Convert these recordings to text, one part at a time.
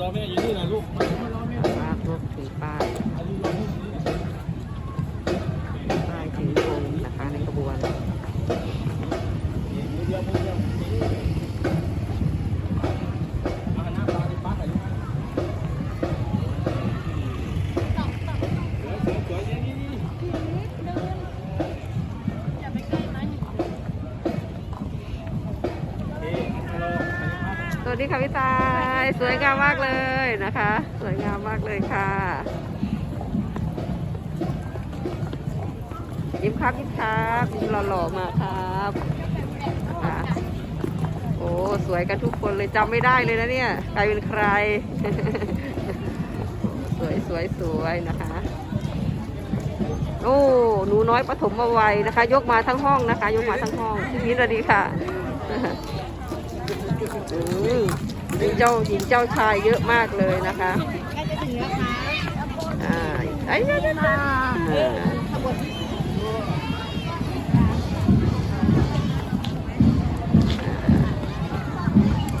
รอแม่อยู่นี่นะลูกมารอแม่ป้าพวกถือป้าย ดีค่ะพี่ตาย สวยงามมากเลยนะคะ สวยงามมากเลยค่ะ ยิ้มครับยิ้มครับยิ้มหล่อๆมาครับค่ะโอ้สวยกันทุกคนเลยจำไม่ได้เลยนะเนี่ยใครเป็นใคร สวยสวยสวยนะคะ โอ้หนูน้อยปฐมวัยนะคะ ยกมาทั้งห้องนะคะ ยกมาทั้งห้องนี่ระดีค่ะอืม หญิงเจ้าหญิงเจ้าชายเยอะมากเลยนะคะอ่าไอ้ยยยยอ่าขบวน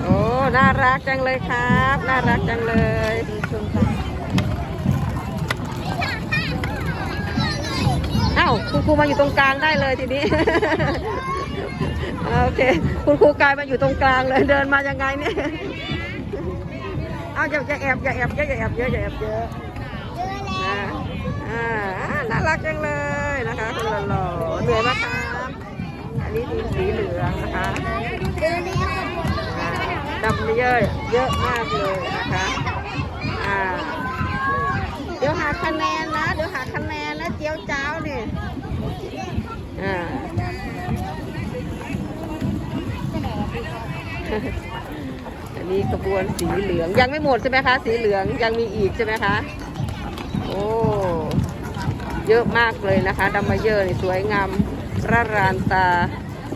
โอ้น่ารักจังเลยครับ น่ารักจังเลยชมกันเอ้าคุณครูมาอยู่ตรงกลางได้เลยทีนี้ โอเค คุณครูกายมาอยู่ตรงกลางเลยเดินมายังไงเนี่ยเอาอย่าอย่าแอบอย่าแอบเยอะอย่าแอบเยอะอย่าแอบเยอะนะอ่าน่ารักจังเลยนะคะคุณหล่อเหนื่อยไหมครับอันนี้ทีมสีเหลืองนะคะดำเยอะเยอะมากเลยนะคะอ่าเดี๋ยวหาคะแนนนะเดี๋ยวหาคะแนนนะเจียวเจ้านี่อ่า อันนี้ขบวนสีเหลืองยังไม่หมดใช่ไหมคะ สีเหลืองยังมีอีกใช่ไหมคะ โอ้เยอะมากเลยนะคะดัมเมเยอร์นี่สวยงามระรานตา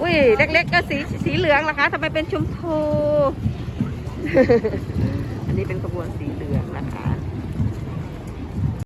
อุ้ยเล็กๆก็สีสีเหลืองล่ะคะทำไมเป็นชมพู อันนี้เป็นขบวนสีเหลืองนะคะ